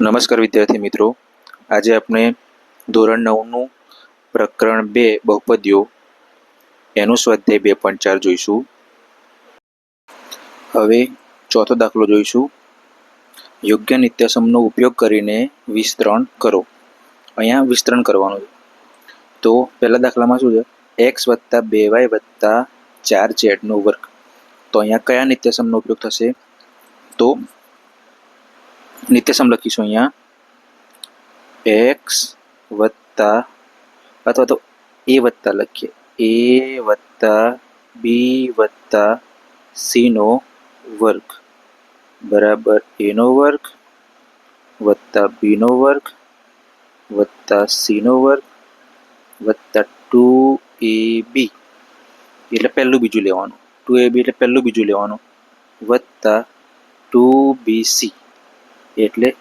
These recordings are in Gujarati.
નમસ્કાર વિદ્યાર્થી મિત્રો. આજે આપણે ધોરણ નવનું પ્રકરણ બે બહુપદીઓ, એનું સ્વાધ્યાય બે પોઈન્ટ ચાર જોઈશું. હવે ચોથો દાખલો જોઈશું. યોગ્ય નિત્યસમનો ઉપયોગ કરીને વિસ્તરણ કરો. અહીંયા વિસ્તરણ કરવાનું છે. તો પહેલા દાખલામાં શું છે? એક્સ વત્તા બે વાય વત્તા ચાર ઝેડનો વર્ગ. તો અહીંયા કયા નિત્યસમનો ઉપયોગ થશે? તો નિત્યસમ લખીશું અહીંયા. એક્સ વત્તા, અથવા તો એ વત્તા લખીએ. એ વત્તા બી વત્તા સીનો વર્ગ. બરાબર એનો વર્ગ વત્તા બીનો વર્ગ વત્તા સીનો વર્ગ વત્તા ટુ એ બી એટલે પહેલું બીજું લેવાનું. ટુ એ બી એટલે પહેલું બીજું લેવાનું. વત્તા ટુ બી સી એટલે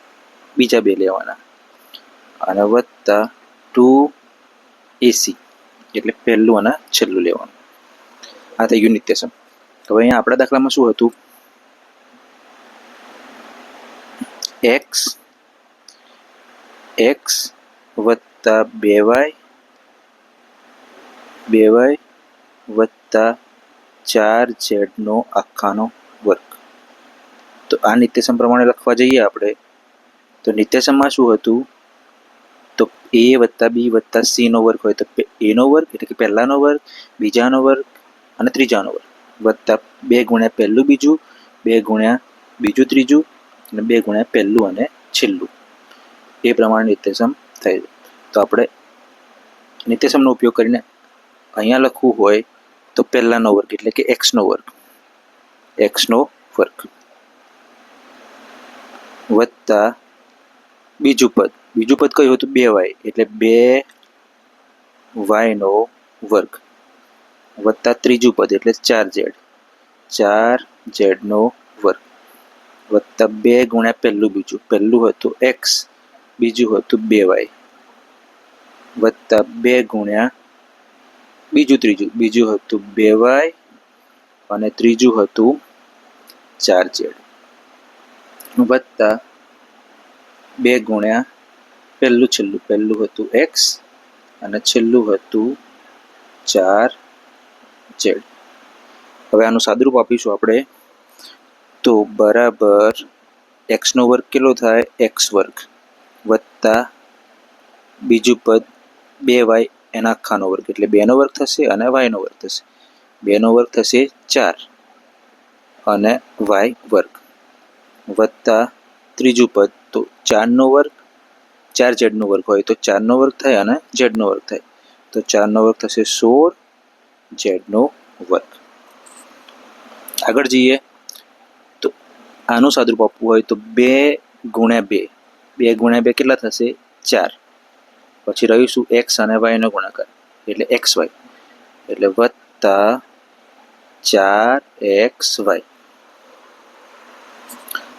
બીજા બે લેવાના. અને વત્તા ટુ એસી એટલે પહેલું અને છેલ્લું લેવાનું. આ થઈ ગયું નિત્યસમ. હવે અહીંયા આપણા દાખલામાં શું હતું? એક્સ એક્સ વત્તા બે વાય બે વાય વત્તા ચાર ઝેડનો આખાનો તો આ નિત્યસમ પ્રમાણે લખવા જઈએ આપણે. તો નિત્યસમમાં શું હતું? તો એ વત્તા બી વત્તા સીનો વર્ગ હોય તો એનો વર્ગ એટલે કે પહેલાંનો વર્ગ, બીજાનો વર્ગ અને ત્રીજાનો વર્ગ. વત્તા બે ગુણ્યા પહેલું બીજું, બે ગુણ્યા બીજું ત્રીજું અને બે ગુણ્યા પહેલું અને છેલ્લું. એ પ્રમાણે નિત્યસમ થાય તો આપણે નિત્યસમનો ઉપયોગ કરીને અહીંયા લખવું હોય તો પહેલાંનો વર્ગ એટલે કે એક્સનો વર્ગ. એક્સનો વર્ગ. વત્તા બીજું પદ. બીજું પદ કયું હતું? બે વાય. એટલે બે વાયનો વર્ગ. વત્તા ત્રીજું પદ. એટલે ચાર ઝેડ. ચાર ઝેડનો વર્ગ. વત્તા બે ગુણ્યા પહેલું બીજું. પહેલું હતું એક્સ. બીજું હતું બે વાય. વત્તા બે ગુણ્યા બીજું ત્રીજું. બીજું હતું બે વાય અને ત્રીજું હતું ચાર ઝેડ. વત્તા બે ગુણ્યા પહેલું છેલ્લું, પહેલું હતું એક્સ અને છેલ્લું હતું ચાર ઝેડ હવે આનું સાદુરૂપ આપીશું આપણે. તો બરાબર એક્સનો વર્ગ કેટલો થાય? એક્સ વર્ગ વત્તા બીજું પદ બે વાય એના આખાનો વર્ગ. એટલે બેનો વર્ગ થશે અને વાયનો વર્ગ થશે. બેનો વર્ગ થશે ચાર અને વાય વર્ગ. વત્તા ત્રીજું પદ. તો ચારનો વર્ગ, ચાર ઝેડનો વર્ગ હોય તો ચારનો વર્ગ થાય અને ઝેડનો વર્ગ થાય. તો ચારનો વર્ગ થશે સોળ, ઝેડનો વર્ગ. આગળ જઈએ. તો આનું સાદુરૂપ આપવું હોય તો બે ગુણ્યા બે. બે ગુણ્યા બે કેટલા થશે? ચાર. પછી રહીશું એક્સ અને વાયનો ગુણાકાર. એટલે એક્સ વાય એટલે વત્તા ચાર એક્સ વાય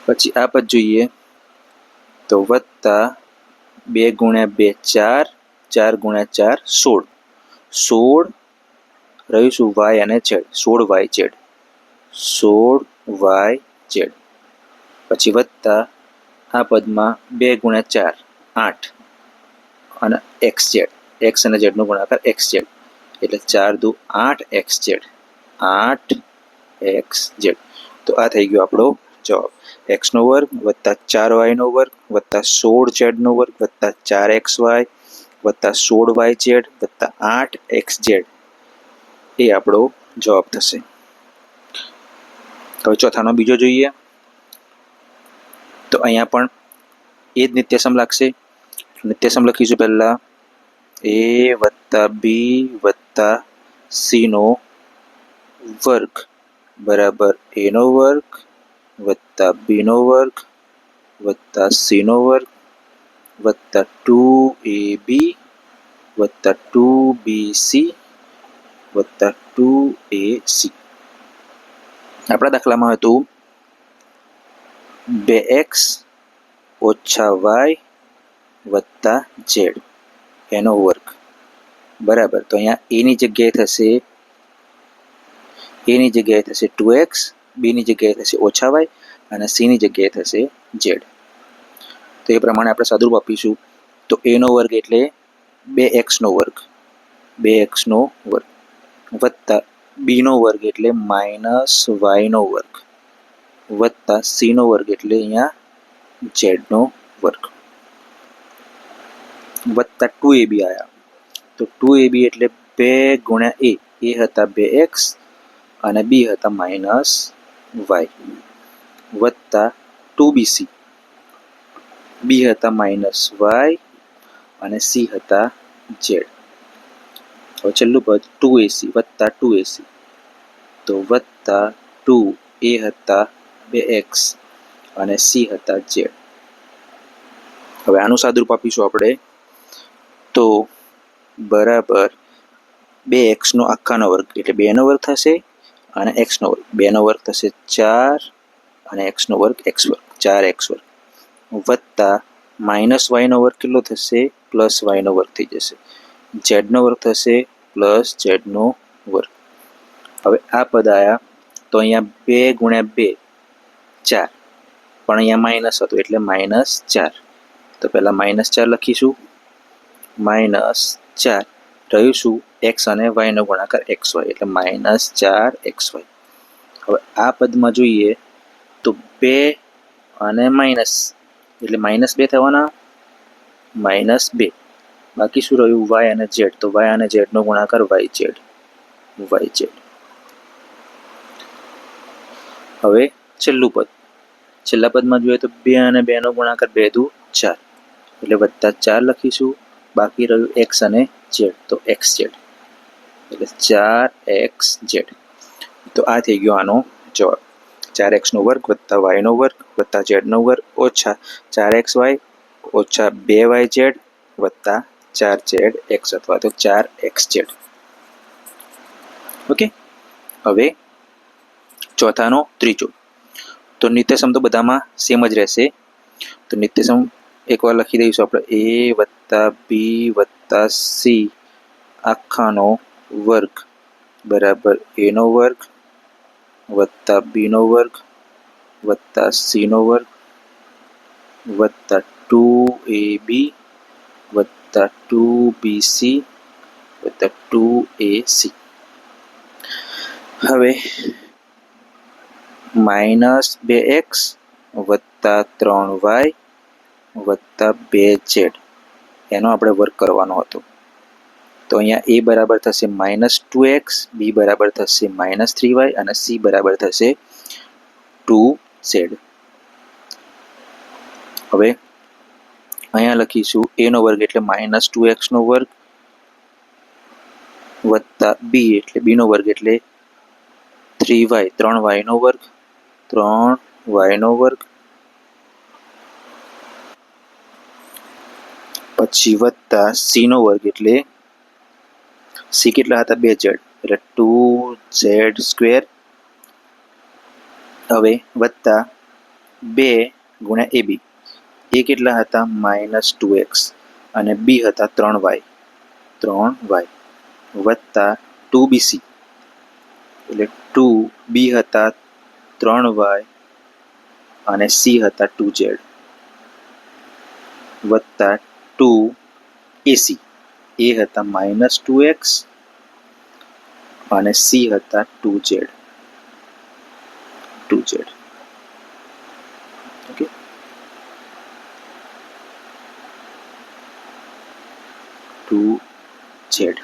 પછી આ પદ જોઈએ તો વત્તા બે ગુણ્યા બે ચાર ચાર ગુણ્યા ચાર સોળ. સોળ રહીશું વાય અને ઝેડ સોળ વાય ઝેડ સોળ વાય ઝેડ પછી વત્તા આ પદમાં બે ગુણ્યા ચાર, આઠ. અને એક્સ ઝેડ એક્સ અને ઝેડનો ગુણાકાર એક્સ ઝેડ એટલે ચાર દુ આઠ એક્સ ઝેડ આઠ એક્સ ઝેડ. તો આ થઈ ગયો આપણો જવાબ એક્સનો વર્ગ વત્તા ચાર વાયનો વર્ગ વત્તા સોળ ઝેડનો વર્ગ વત્તા ચાર એક્સ વાય વત્તા સોળ વાય ઝેડ વત્તા આઠ એક્સ ઝેડ એ આપણો જવાબ થશે. હવે ચોથાનો બીજો જોઈએ. તો અહીંયા પણ એ જ નિત્યસમ લાગશે. નિત્યસમ લખીશું પહેલાં. એ વત્તા બી વત્તા સીનો વર્ગ. બરાબર એનો વર્ગ. વત્તા બીનો વર્ગ વત્તા સીનો વર્ગ વત્તા ટુ એ બી વત્તા ટુ બી સી વત્તા ટુ એ સી આપણા દાખલામાં હતું બે એક્સ ઓછા વાય વત્તા ઝેડ એનો વર્ગ બરાબર તો અહીંયા એની જગ્યાએ થશે એની જગ્યાએ થશે ટુ એક્સ બીની જગ્યાએ થશે ઓછા વાય અને સીની જગ્યાએ થશે ઝેડ. તો એ પ્રમાણે આપણે સાદુરૂપ આપીશું. તો એનો વર્ગ એટલે બે એક્સનો વર્ગ. બે એક્સનો વર્ગ. વત્તા બીનો વર્ગ એટલે માઇનસ વાયનો વર્ગ. વત્તા સીનો વર્ગ એટલે અહીંયા ઝેડનો વર્ગ. વત્તા ટુ એ બી આવ્યા તો ટુ એ બી એટલે બે ગુણ્યા એ. એ હતા બે એક્સ અને બી હતા માઇનસ વાય. વત્તા ટુ બીસી બી હતા માઇનસ વાય અને સી હતા ઝેડ. હવે છેલ્લું પદ ટુ એસી વત્તા ટુ એસી તો વત્તા ટુ એ હતા બે એક્સ અને સી હતા ઝેડ. હવે આનું સાદુરૂપ આપીશું આપણે. તો બરાબર બે એક્સનો આખાનો વર્ગ, એટલે બેનો વર્ગ થશે અને એક્સનો વર્ગ. બેનો વર્ગ થશે ચાર અને એક્સનો વર્ગ એક્સ વર્ગ. ચાર એક્સ વર્ગ. વત્તા માઇનસ વાયનો વર્ગ કેટલો થશે? પ્લસ વાયનો વર્ગ થઈ જશે. ઝેડનો વર્ગ થશે પ્લસ ઝેડનો વર્ગ. હવે આ પદ આવ્યા તો અહીંયા બે ગુણ્યા બે, ચાર. પણ અહીંયા માઇનસ હતું એટલે માઇનસ ચાર. તો પહેલાં માઇનસ ચાર લખીશું. માઇનસ ચાર. રહ્યું શું એક્સ અને વાયનો ગુણાકાર એક્સ વાય એટલે માઇનસ ચાર એક્સ વાય હવે આ પદમાં જોઈએ તો બે અને માઇનસ એટલે માઇનસ બે થવાના માઇનસ બે. બાકી શું રહ્યું? વાય અને ઝેડ તો વાય અને ઝેડનો ગુણાકાર વાય ઝેડ વાય ઝેડ હવે છેલ્લું પદ. છેલ્લા પદમાં જોઈએ તો બે અને બેનો ગુણાકાર બે દુ ચાર. એટલે વત્તા ચાર લખીશું. બાકી રહ્યું એક્સ અને ઝેડ તો એક્સ ઝેડ એટલે ચાર એક્સ ઝેડ તો આ થઈ ગયો આનો જવાબ. ચાર એક્સનો વર્ગ વત્તા વાયનો વર્ગ વત્તા ઝેડનો વર્ગ ઓછા ચાર એક્સ વાય ઓછા બે વાય ઝેડ વત્તા ચાર ઝેડ એક્સ અથવા તો ચાર એક્સ ઝેડ ઓકે હવે ચોથાનો ત્રીજો. તો નિત્યસમ તો બધામાં સેમ જ રહેશે. તો નિત્યસમ એકવાર લખી દઈશું આપણે એ વત્તા બી વત્તા સી આખાનો વર્ગ બરાબર એનો વર્ગ વત્તા બીનો વર્ગ વત્તા સીનો વર્ગ વત્તા ટુ એ બી વત્તા ટુ બી સી વત્તા ટુ એ સી હવે માઇનસ બે એક્સ વત્તા ત્રણ વાય વત્તા બે ઝેડ એનો આપણે વર્ક કરવાનો હતો. તો અહીંયા એ બરાબર થશે માઇનસ ટુ એક્સ બી બરાબર થશે માઇનસ થ્રી વાય અને સી બરાબર થશે ટુ ઝેડ હવે અહીંયા લખીશું એનો વર્ગ એટલે માઇનસ ટુ એક્સનો વર્ગ વત્તા બી એટલે બીનો વર્ગ એટલે થ્રી વાય ત્રણ વાયનો વર્ગ, ત્રણ વાયનો વર્ગ પછી વત્તા સીનો વર્ગ એટલે સી કેટલા હતા? બે ઝેડ એટલે ટુ ઝેડ સ્ક્વેર. હવે વત્તા બે ગુણ્યા એ બી. એ કેટલા હતા? Minus two X. અને બી હતા ત્રણ વાય. ત્રણ વાય. વત્તા ટુ બીસી એટલે ટુ બી હતા ત્રણ વાય અને સી હતા ટુ ઝેડ. વત્તા ટુ એસી એ હતા માઇનસ ટુ એક્સ અને સી હતા two Z. Two Z. Two Z.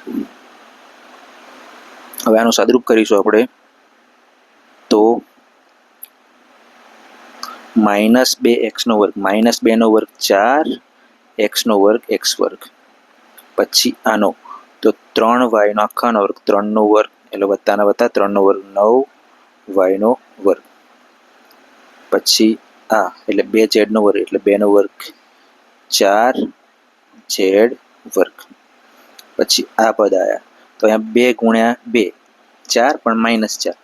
હવે આનું સાદરૂપ કરીશું આપણે. તો માઇનસ બે એક્સનો વર્ગ માઇનસ બેનો વર્ગ ચાર એક્સનો વર્ગ એક્સ વર્ગ. પછી આનો, તો ત્રણ વાયનો આખાનો વર્ગ ત્રણનો વર્ગ, એટલે વત્તાના વત્તા ત્રણનો વર્ગ નવ વાયનો વર્ગ. પછી આ, એટલે બે ઝેડનો વર્ગ, એટલે બેનો વર્ગ ચાર ઝેડ વર્ગ. પછી આ પદ આવ્યા તો અહીંયા બે ગુણ્યા બે, ચાર પણ માઇનસ ચાર.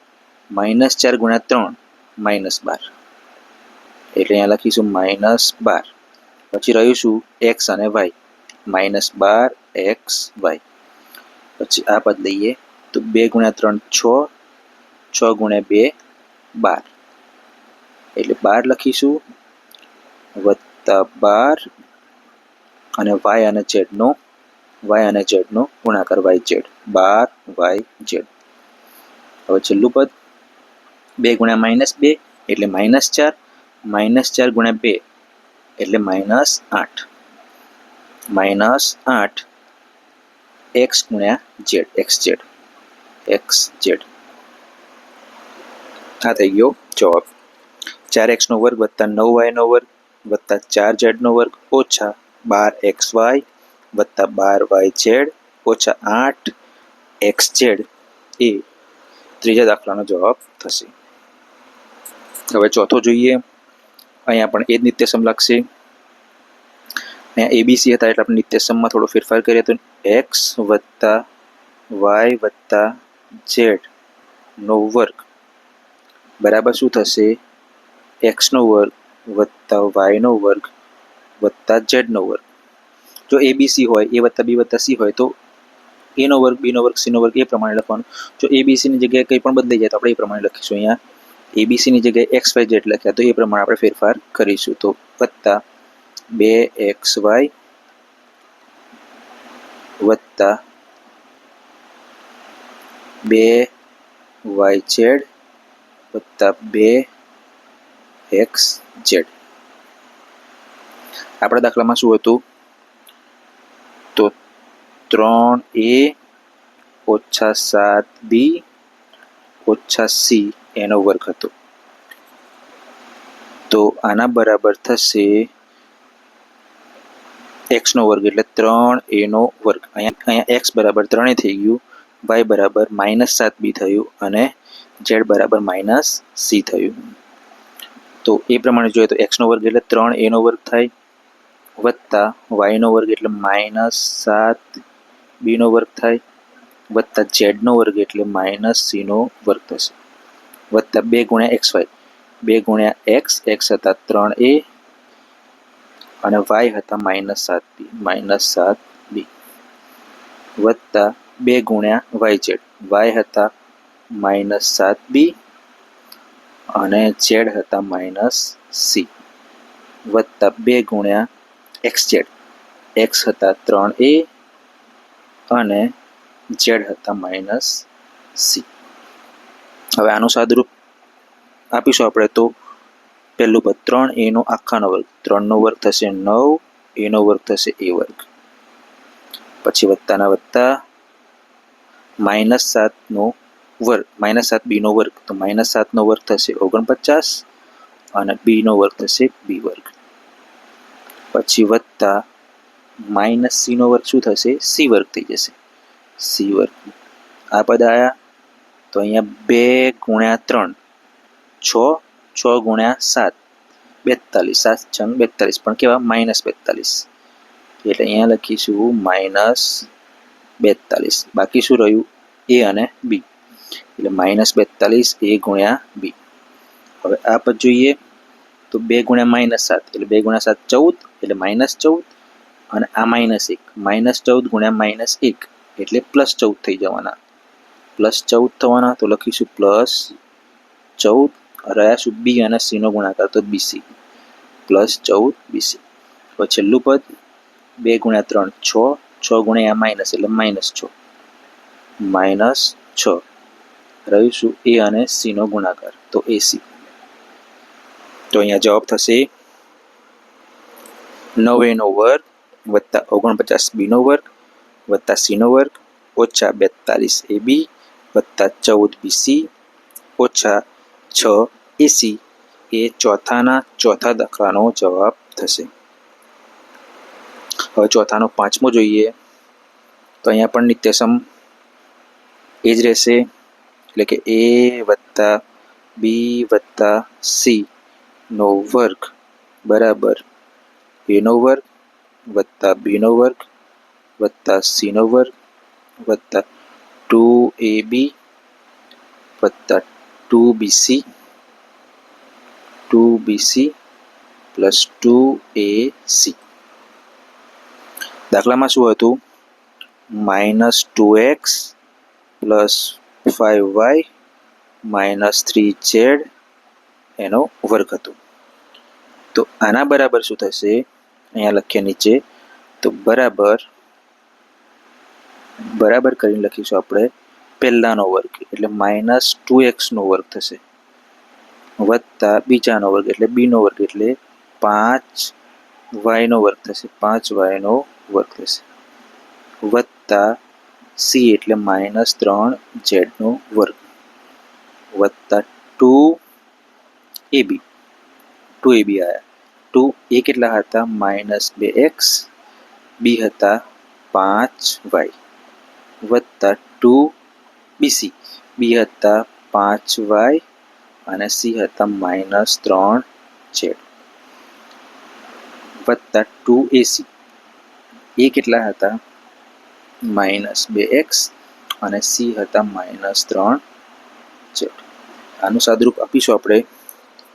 માઇનસ ચાર ગુણ્યા ત્રણ, માઇનસ બાર. એટલે અહીંયા લખીશું માઇનસ બાર. પછી રહ્યું શું એક્સ અને વાય માઇનસ બાર એક્સ વાય પછી આ પદ લઈએ તો બે ગુણ્યા ત્રણ છ છ ગુણ્યા બે, બાર. એટલે બાર લખીશું વત્તા બાર અને વાય અને ઝેડનો વાય અને ઝેડનો ગુણાકાર વાય ઝેડ બાર વાય ઝેડ હવે છેલ્લું પદ. બે ગુણ્યા માઇનસ બે એટલે માઇનસ ચાર. માઇનસ ચાર ગુણ્યા બે એટલે માઇનસ આઠ માઇનસ આઠ એક્સ ગુણ્યા Z X Z X Z આ થઈ ગયો જવાબ. ચાર એક્સનો વર્ગ વત્તા નવ વાયનો વર્ગ વત્તા ચાર ઝેડનો વર્ગ ઓછા બાર એક્સ વાય વત્તા બાર વાય ઝેડ ઓછા આઠ એક્સ ઝેડ એ ત્રીજા દાખલાનો જવાબ થશે. હવે ચોથો જોઈએ. અહીંયા પણ એ જ નિત્યસમ લાગશે. અહીંયા એબીસી હતા એટલે આપણે નિત્યસમમાં થોડો ફેરફાર કરીએ તો એક્સ વત્તા વાય વત્તા ઝેડ નો વર્ગ. બરાબર શું થશે? એક્સનો વર્ગ વત્તા વાયનો વર્ગ વત્તા ઝેડનો વર્ગ. જો એ બી સી હોય એ વત્તા બી વત્તા સી હોય તો એનો વર્ગ બીનો વર્ગ સીનો વર્ગ એ પ્રમાણે લખવાનું. જો એ બી સીની જગ્યાએ કંઈ પણ બદલાઈ જાય તો આપણે એ પ્રમાણે લખીશું અહીંયા. એબીસીની જગ્યાએ એક્સ વાય ઝેડ લખ્યા, તો એ પ્રમાણે આપણે ફેરફાર કરીશું. તો વત્તા બે એક્સ વાય વત્તા બે વાય ઝેડ વત્તા બે એક્સ ઝેડ આપણા દાખલામાં શું હતું? તો ત્રણ એ ઓછા સાત બી ઓછા સી. એનો વર્ગ હતો. તો આના બરાબર થશે એક્સનો વર્ગ એટલે ત્રણ એનો વર્ગ. અહીંયા અહીંયા એક્સ બરાબર ત્રણે થઈ ગયું. વાય બરાબર માઇનસ સાત બી થયું અને ઝેડ બરાબર માઇનસ સી થયું. તો એ પ્રમાણે જોઈએ તો એક્સનો વર્ગ એટલે ત્રણ એનો વર્ગ થાય વત્તા વાયનો વર્ગ એટલે માઇનસ સાત બીનો વર્ગ થાય વત્તા ઝેડનો વર્ગ એટલે માઇનસ સીનો વર્ગ થશે. વત્તા બે ગુણ્યા એક્સ વાય. બે ગુણ્યા એક્સ એક્સ હતા ત્રણ એ અને વાય હતા માઇનસ સાત બી, માઇનસ સાત બી. વત્તા બે ગુણ્યા વાય ઝેડ. વાય હતા માઇનસ સાત બી અને ઝેડ હતા માઇનસ સી. વત્તા બે ગુણ્યા એક્સ ઝેડ. એક્સ હતા ત્રણ એ અને ઝેડ હતા માઇનસ સી. હવે આનું સાદરૂપ આપીશું આપણે તો પહેલું પદ ત્રણ એનો આખાનો વર્ગ. ત્રણનો વર્ગ થશે નવ એનો વર્ગ થશે એ વર્ગ. પછી વત્તાના વત્તા માઇનસ સાતનો વર્ગ. માઇનસ સાત બીનો વર્ગ. તો માઇનસ સાતનો વર્ગ થશે ઓગણપચાસ અને બીનો વર્ગ થશે બી વર્ગ. પછી વત્તા માઇનસ સીનો વર્ગ શું થશે? સી વર્ગ થઈ જશે. સી વર્ગ. આ પદ આવ્યા તો અહીંયા બે ગુણ્યા ત્રણ, છ છ ગુણ્યા સાત, બેતાલીસ. સાત છંગ બેતાલીસ. પણ કેવા? માઇનસ બેતાલીસ. એટલે અહીંયા લખીશું માઇનસ બેતાલીસ. બાકી શું રહ્યું? એ અને બી. એટલે માઇનસ બેતાલીસ, એ ગુણ્યા બી. હવે આ પદ જોઈએ. તો બે ગુણ્યા માઇનસ સાત. એટલે બે ગુણ્યા સાત ચૌદ. એટલે માઇનસ ચૌદ. અને આ માઇનસ એક. માઇનસ ચૌદ ગુણ્યા માઇનસ એક. એટલે પ્લસ ચૌદ થઈ જવાના. પ્લસ ચૌદ થવાના, તો લખીશું પ્લસ ચૌદ રહ્યા શું, બી અને સીનો ગુણાકાર, તો બીસી પ્લસ ચૌદ બીસી હવે છેલ્લું પદ બે ગુણ્યા ત્રણ, છ. છ ગુણ્યા માઇનસ, એટલે માઇનસ છ. માઇનસ છ. રહીશું એ અને સીનો ગુણાકાર, તો એસી તો અહીંયા જવાબ થશે નવ એનો વર્ગ વત્તા ઓગણપચાસ બીનો વર્ગ વત્તા સીનો વર્ગ ઓછા બેતાલીસ એ બી વત્તા ચૌદ બીસી ઓછા છ એસી એ ચોથાના ચોથા દાખલાનો જવાબ થશે હવે ચોથાનો પાંચમો જોઈએ તો અહીંયા પણ નિત્યસમ એ જ રહેશે એટલે કે એ વત્તા બી વત્તા સી નો વર્ગ બરાબર એનો વર્ગ વત્તા બીનો વર્ગ વત્તા સીનો વર્ગ વત્તા ટુ એ બી વત્તા two BC two BC plus two A C દાખલામાં શું હતું minus two X plus five Y minus three Z એનો વર્ગ હતો તો આના બરાબર શું થશે અહીંયા લખીએ નીચે તો બરાબર બરાબર કરીને લખીશું આપણે. પહેલાનો વર્ગ એટલે માઇનસ ટુ એક્સનો વર્ગ થશે. વત્તા બીજાનો વર્ગ એટલે બીનો વર્ગ એટલે પાંચ વાયનો વર્ગ થશે. પાંચ વાયનો વર્ગ થશે. વત્તા સી એટલે માઇનસ ત્રણ ઝેડનો વર્ગ. વત્તા two A B two A બી આવ્યા ટુ એ કેટલા હતા? માઇનસ બે એક્સ બી હતા પાંચ વાય વત્તા ટુ બીસી. બી હતા પાંચ વાય અને સી હતા માઇનસ ત્રણ ઝેડ વત્તા ટુ એસી. એ કેટલા હતા? માઇનસ બે એક્સ અને સી હતા માઇનસ ત્રણ ઝેડ આનું સાદરૂપ આપીશું આપણે.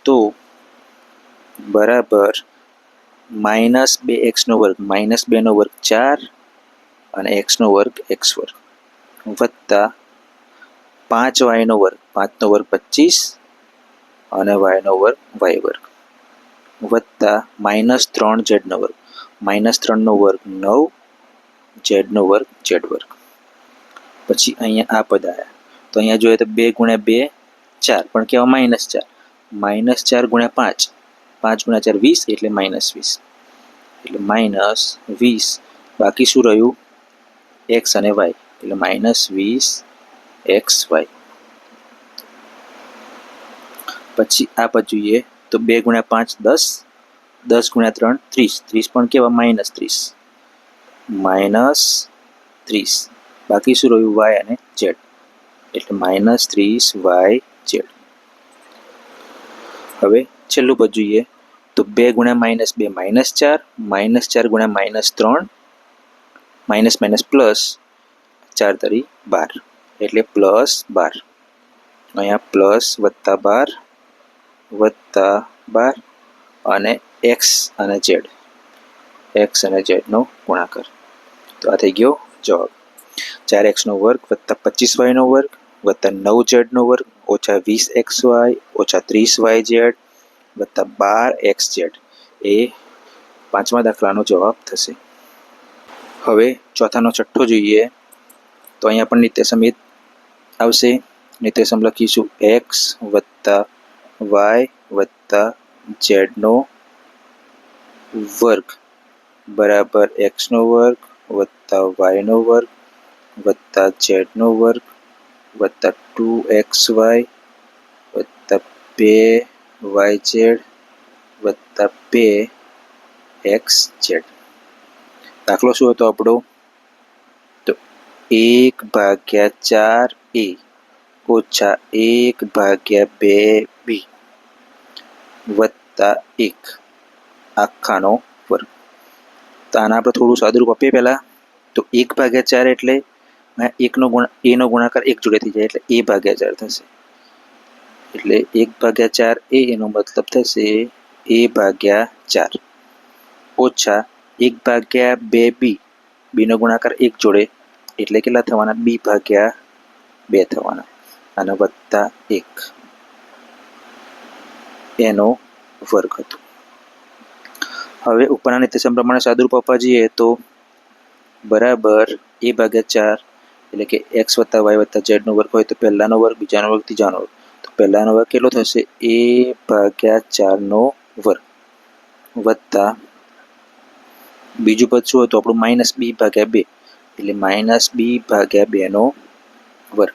તો બરાબર માઇનસ બે એક્સનો વર્ગ, માઇનસ બેનો વર્ગ ચાર અને એક્સનો વર્ગ એક્સ વર્ગ. વત્તા પાંચ વાયનો વર્ગ પાંચનો વર્ગ પચીસ અને વાયનો વર્ગ વાય વર્ગ. વત્તા માઇનસ ત્રણ ઝેડનો વર્ગ. માઇનસ ત્રણનો વર્ગ નવ ઝેડનો વર્ગ ઝેડ વર્ગ. પછી અહીંયા આ પદ આવ્યા તો અહીંયા જોઈએ તો બે ગુણ્યા બે, ચાર. પણ કેવા માઇનસ ચાર? માઇનસ ચાર ગુણ્યા પાંચ. પાંચ ગુણ્યા ચાર વીસ, એટલે માઇનસ વીસ. એટલે માઇનસ વીસ. બાકી શું રહ્યું? એક્સ અને વાય એટલે માઇનસ વીસ એક્સ વાય પછી આ પદ જોઈએ તો બે ગુણ્યા પાંચ દસ દસ ગુણ્યા ત્રણ ત્રીસ. ત્રીસ પણ કેવા? માઇનસ ત્રીસ. માઇનસ ત્રીસ. બાકી શું રહ્યું? વાય અને ઝેડ એટલે માઇનસ ત્રીસ વાય ઝેડ હવે છેલ્લું પદ જોઈએ તો બે ગુણ્યા માઇનસ બે માઇનસ ચાર. માઇનસ ચાર ગુણ્યા માઇનસ ત્રણ. માઇનસ માઇનસ પ્લસ ચાર તરી બાર. એટલે પ્લસ બાર. અહીંયા પ્લસ વત્તા બાર વત્તા બાર અને એક્સ અને ઝેડ. એક્સ અને ઝેડનો ગુણાકાર. તો આ થઈ ગયો જવાબ. ચાર એક્સનો વર્ગ વત્તા પચીસ વાયનો વર્ગ, વત્તા નવ ઝેડનો વર્ગ, ઓછા વીસ એક્સ વાય, ઓછા ત્રીસ વાય ઝેડ, વત્તા બાર એક્સ ઝેડ. એ પાંચમા દાખલાનો જવાબ થશે. હવે ચોથાનો છઠ્ઠો જોઈએ, તો અહીંયા પણ નિત્ય સમિત આવશે. નિત્ય સમ લખીશું એક્સ વત્તા વાય વત્તા ઝેડનો વર્ગ. બરાબર એક્સનો વર્ગ વત્તા વાયનો વર્ગ વત્તા ઝેડનો વર્ગ વત્તા ટુ એક્સ વાય વત્તા બે વાય ઝેડ વત્તા બે એક્સ ઝેડ. દાખલો શું હતો આપણો તો એક ભાગ્યા ચાર એ ઓછા એક ભાગ્યા બે બી વત્તા એક આખાનો વર્ગ તો આના આપણે થોડું સાદુરૂપ આપીએ પહેલાં તો એક ભાગ્યા ચાર એટલે એકનો ગુણ એનો ગુણાકાર એક જોડે થઈ જાય એટલે એ ભાગ્યા ચાર થશે એટલે એક ભાગ્યા ચાર એ એનો મતલબ થશે એ ભાગ્યા ચાર ઓછા એક ભાગ્યા બે બી. બીનો ગુણાકાર એક જોડે એટલે કેટલા થવાના? બી ભાગ્યા બે થવાના. અને વત્તા એક. એનો વર્ગ હતો. હવે ઉપરના નિત્યસમ પ્રમાણે સાદુરૂપ આપવા જઈએ તો બરાબર એ ભાગ્યા ચાર એટલે કે એક્સ વત્તા વાય વત્તા ઝેડનો વર્ગ હોય તો પહેલાનો વર્ગ, બીજાનો વર્ગ, ત્રીજાનો વર્ગ. તો પહેલાનો વર્ગ કેટલો થશે? એ ભાગ્યા ચારનો વર્ગ. વત્તા બીજું પદ શું હતું આપણું માઇનસ બી ભાગ્યા બે. એટલે માઇનસ બી ભાગ્યા બેનો વર્ગ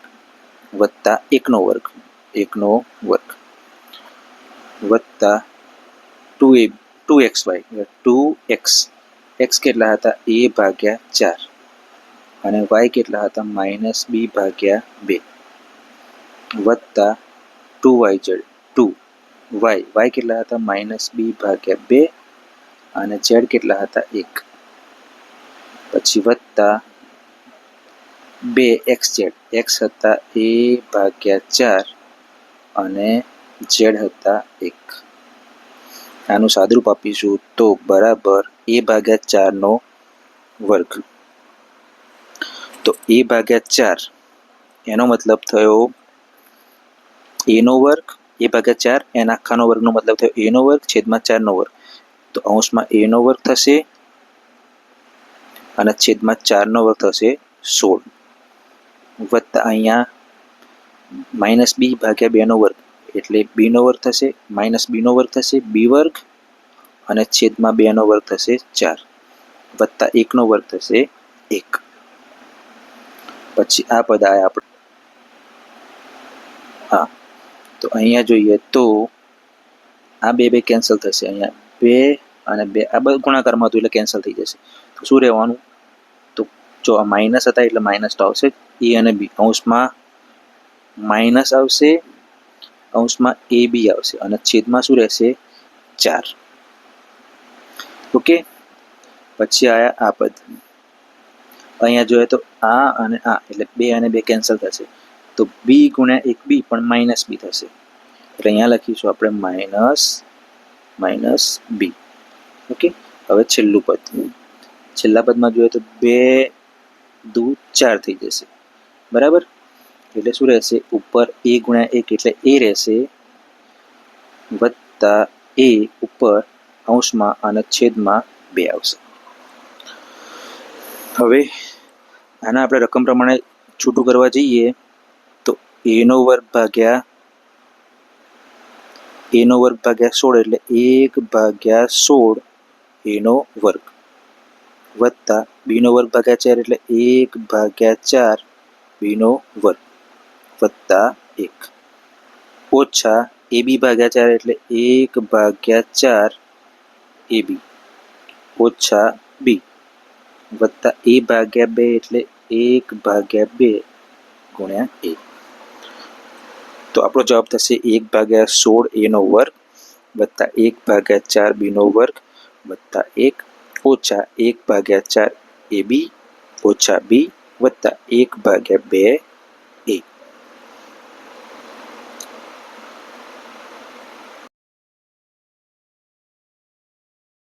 વત્તા એકનો વર્ગ. એકનો વર્ગ વત્તા two A two X Y two X X કેટલા હતા? એ ભાગ્યા ચાર. અને વાય કેટલા હતા? માઇનસ બી ભાગ્યા બે. વત્તા two Y Z two Y Y કેટલા હતા? માઇનસ બી ભાગ્યા બે. અને ઝેડ કેટલા હતા? એક. પછી વત્તા બે એક્સ ઝેડ એક્સ હતા એ ભાગ્યા ચાર અને ઝેડ હતા એક. આનું સાદરૂપ આપીશું તો બરાબર એ ભાગ્યા ચારનો વર્ગ. તો એ ભાગ્યા ચાર, એનો મતલબ થયો એનો વર્ગ, એ ભાગ્યા ચાર, એના આખાનો વર્ગનો મતલબ થયો એનો વર્ગ, છેદમાં ચારનો વર્ગ. તો અંશમાં એનો વર્ગ થશે અને છેદમાં ચારનો વર્ગ થશે સોળ. વત્તા અહીંયા માઇનસ બી ભાગ્યા બેનો વર્ગ. એટલે બીનો વર્ગ થશે, માઇનસ બીનો વર્ગ થશે બી વર્ગ, અને છેદમાં બેનો વર્ગ થશે ચાર. વત્તા એકનો વર્ગ થશે એક. પછી આ પદ આવે આપણે. હા, તો અહીંયા જોઈએ તો આ બે બે કેન્સલ થશે. અહીંયા બે અને બે, આ બધું ગુણાકારમાં હતું એટલે કેન્સલ થઈ જશે. તો શું રહેવાનું? તો જો આ માઇનસ હતા એટલે માઇનસ તો આવશે એ અને બી અંશમાં માઇનસ આવશે, અંશમાં એ બી આવશે. અને છેદમાં શું રહેશે? ચાર. ઓકે? પછી આયા આ પદ. અહીંયા જોઈએ તો આ અને આ, એટલે બે અને બે કેન્સલ થશે. તો બી ગુણ્યા એક બી પણ માઇનસ બી થશે. એટલે અહીંયા લખીશું આપણે માઇનસ માઇનસ બી ઓકે, હવે છેલ્લું પદ. છેલ્લા પદમાં જોઈએ તો બે દુ ચાર થઈ જશે. બરાબર? એટલે શું રહેશે? ઉપર એ ગુણ્યા એક એટલે એ રહેશે વત્તા એ ઉપર અંશમાં અને છેદમાં બે આવશે. હવે આના આપણે રકમ પ્રમાણે છૂટું કરવા જઈએ તો એનો વર્ગ ભાગ્યા એનો વર્ગ ભાગ્યા સોળ એટલે એક ભાગ્યા સોળ એનો વર્ગ. વત્તા બીનો વર્ગ ભાગ્યા ચાર એટલે એક ભાગ્યા ચાર બીનો વર્ગ. વત્તા એક. ઓછા એ બી ભાગ્યા ચાર એટલે એક ભાગ્યા ચાર એ બી. ઓછા બી. વત્તા એ ભાગ્યા બે એટલે એક ભાગ્યા બે ગુણ્યા એ. તો આપણો જવાબ થશે એક ભાગ્યા સોળ એનો વર્ગ વત્તા એક ભાગ્યા ચાર બીનો વર્ગ વત્તા એક ઓછા એક ભાગ્યા ચાર એ બી ઓછા બી વત્તા એક ભાગ્યા બે